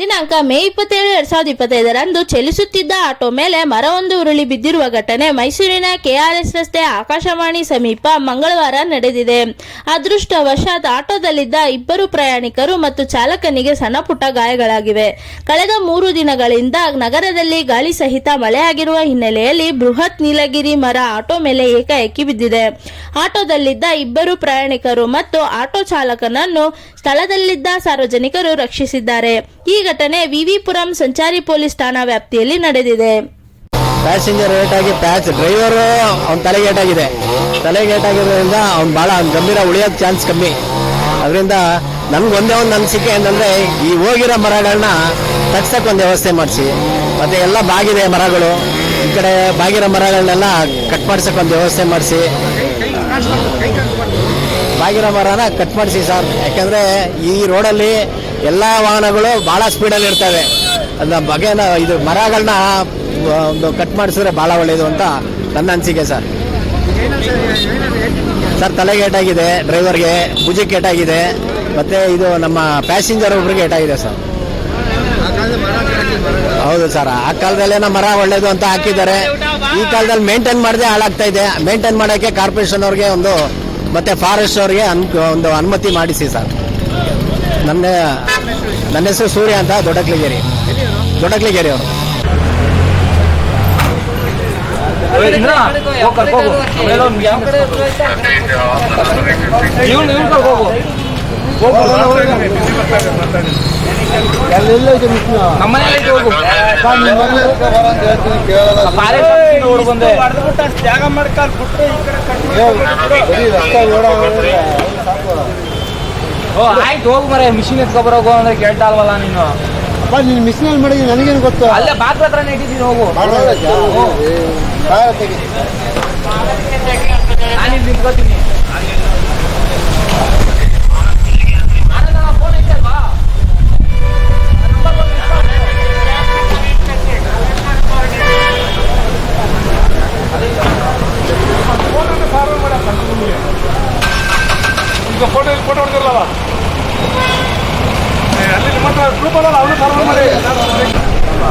ದಿನಾಂಕ ಮೇ ಇಪ್ಪತ್ತೇಳು ಎರಡ್ ಸಾವಿರದ ಇಪ್ಪತ್ತೈದರಂದು ಚಲಿಸುತ್ತಿದ್ದ ಆಟೋ ಮೇಲೆ ಮರವೊಂದು ಉರುಳಿ ಬಿದ್ದಿರುವ ಘಟನೆ ಮೈಸೂರಿನ ಕೆಆರ್ಎಸ್ ರಸ್ತೆ ಆಕಾಶವಾಣಿ ಸಮೀಪ ಮಂಗಳವಾರ ನಡೆದಿದೆ. ಅದೃಷ್ಟವಶಾತ್ ಆಟೋದಲ್ಲಿದ್ದ ಇಬ್ಬರು ಪ್ರಯಾಣಿಕರು ಮತ್ತು ಚಾಲಕನಿಗೆ ಸಣ್ಣಪುಟ್ಟ ಗಾಯಗಳಾಗಿವೆ. ಕಳೆದ ಮೂರು ದಿನಗಳಿಂದ ನಗರದಲ್ಲಿ ಗಾಳಿ ಸಹಿತ ಮಳೆಯಾಗಿರುವ ಹಿನ್ನೆಲೆಯಲ್ಲಿ ಬೃಹತ್ ನೀಲಗಿರಿ ಮರ ಆಟೋ ಮೇಲೆ ಏಕಾಏಕಿ ಬಿದ್ದಿದೆ. ಆಟೋದಲ್ಲಿದ್ದ ಇಬ್ಬರು ಪ್ರಯಾಣಿಕರು ಮತ್ತು ಆಟೋ ಚಾಲಕನನ್ನು ಸ್ಥಳದಲ್ಲಿದ್ದ ಸಾರ್ವಜನಿಕರು ರಕ್ಷಿಸಿದ್ದಾರೆ. ಈ ಘಟನೆ ವಿವಿಪುರಂ ಸಂಚಾರಿ ಪೊಲೀಸ್ ಠಾಣಾ ವ್ಯಾಪ್ತಿಯಲ್ಲಿ ನಡೆದಿದೆ. ಪ್ಯಾಸೆಂಜರ್ ಏಟಾಗಿ ಪ್ಯಾಸ್ ಡ್ರೈವರ್ ಅವ್ನ ತಲೆಗೆ ಏಟಾಗಿದೆ ತಲೆಗೆ ಏಟಾಗಿರೋದ್ರಿಂದ ಅವ್ನು ಭಾಳ ಗಂಭೀರ ಉಳಿಯೋದು ಚಾನ್ಸ್ ಕಮ್ಮಿ. ಅದರಿಂದ ನನ್ಗೆ ಒಂದೇ ಒಂದು ಅನಿಸಿಕೆ ಏನಂದರೆ, ಈ ಹೋಗಿರೋ ಮರಗಳನ್ನ ತಗ್ಸಕ್ಕೆ ಒಂದು ವ್ಯವಸ್ಥೆ ಮಾಡಿಸಿ. ಮತ್ತೆ ಎಲ್ಲ ಬಾಗಿದೆ ಮರಗಳು. ಈ ಕಡೆ ಬಾಗಿರೋ ಮರಗಳನ್ನೆಲ್ಲ ಕಟ್ ಮಾಡ್ಸಕ್ಕೆ ಒಂದು ವ್ಯವಸ್ಥೆ ಮಾಡಿಸಿ. ಬಾಗಿರೋ ಮರನ ಕಟ್ ಮಾಡಿಸಿ ಸರ್ ಯಾಕೆಂದರೆ ಈ ರೋಡಲ್ಲಿ ಎಲ್ಲ ವಾಹನಗಳು ಭಾಳ ಸ್ಪೀಡಲ್ಲಿ ಇರ್ತವೆ. ಅದನ್ನ ಬಗೆನ ಇದು ಮರಗಳನ್ನ ಒಂದು ಕಟ್ ಮಾಡಿಸಿದ್ರೆ ಭಾಳ ಒಳ್ಳೆಯದು ಅಂತ ನನ್ನ ಅನಿಸಿಕೆ ಸರ್. ಸರ್ ತಲೆಗೆ ಏಟಾಗಿದೆ ಡ್ರೈವರ್ಗೆ ಭುಜಕ್ಕೆ ಏಟಾಗಿದೆ ಮತ್ತೆ ಇದು ನಮ್ಮ ಪ್ಯಾಸೆಂಜರ್ ಒಬ್ರಿಗೆ ಏಟಾಗಿದೆ ಸರ್. ಹೌದು ಸರ್, ಆ ಕಾಲದಲ್ಲೇನೋ ಮರ ಒಳ್ಳೇದು ಅಂತ ಹಾಕಿದ್ದಾರೆ. ಈ ಕಾಲದಲ್ಲಿ ಮೇಂಟೈನ್ ಮಾಡದೆ ಹಾಳಾಗ್ತಾ ಇದೆ. ಮೇಂಟೈನ್ ಮಾಡೋಕ್ಕೆ ಕಾರ್ಪೊರೇಷನ್ ಅವ್ರಿಗೆ ಒಂದು, ಮತ್ತೆ ಫಾರೆಸ್ಟ್ ಅವ್ರಿಗೆ ಒಂದು ಅನುಮತಿ ಮಾಡಿಸಿ ಸರ್. ನನ್ನ ನನ್ನ ಹೆಸರು ಸೂರ್ಯ ಅಂತ ದೊಡ್ಡಕ್ಲಿಗೇರಿ. ದೊಡ್ಡಕ್ಲಿಗೇರಿ ಅವರು. ನಮ್ಮನೇಲಿ ಹೋಗು ಬಂದೆ. ಜಾಗ ಮಾಡ್ಕೊಂಡು ಬಿಟ್ಟು ಈ ಕಡೆ ಓ ಆಯ್ತು ಹೋಗು ಮರೆ ಮಿಷಿನ್ ಎತ್ಕೊಬರೋಗು ಅಂದ್ರೆ ಕೇಳ್ತಾ ಅಲ್ವಲ್ಲ ನೀನು? ನೀನು ಅಲ್ಲಿ ಮಾಡಿದ್ರೆ ನನಗೇನು ಗೊತ್ತು? ಅಲ್ಲೇ ಬಾತ್ರ ಹತ್ರನೇ ಇಟ್ಟಿದ್ದೀನಿ ಹೋಗು. ನಾನು ಇಲ್ಲಿ ನಿಂತ್ಕೋತೀನಿ. ಈಗ ಫೋಟೋ ಫೋಟೋ ಹೊಡೆದಿರಲ್ಲ ಅಲ್ಲಿ ನಿಮ್ಮ ಹತ್ರ ಗ್ರೂಪ್ ಅಲ್ಲ ಅವನು ಫಾರ್ವರ್ಡ್ ಮಾಡಿ ಆ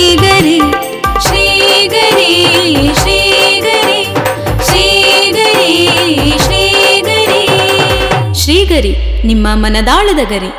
ನಿಮ್ಮ ಮನದಾಳದ ಗರಿ.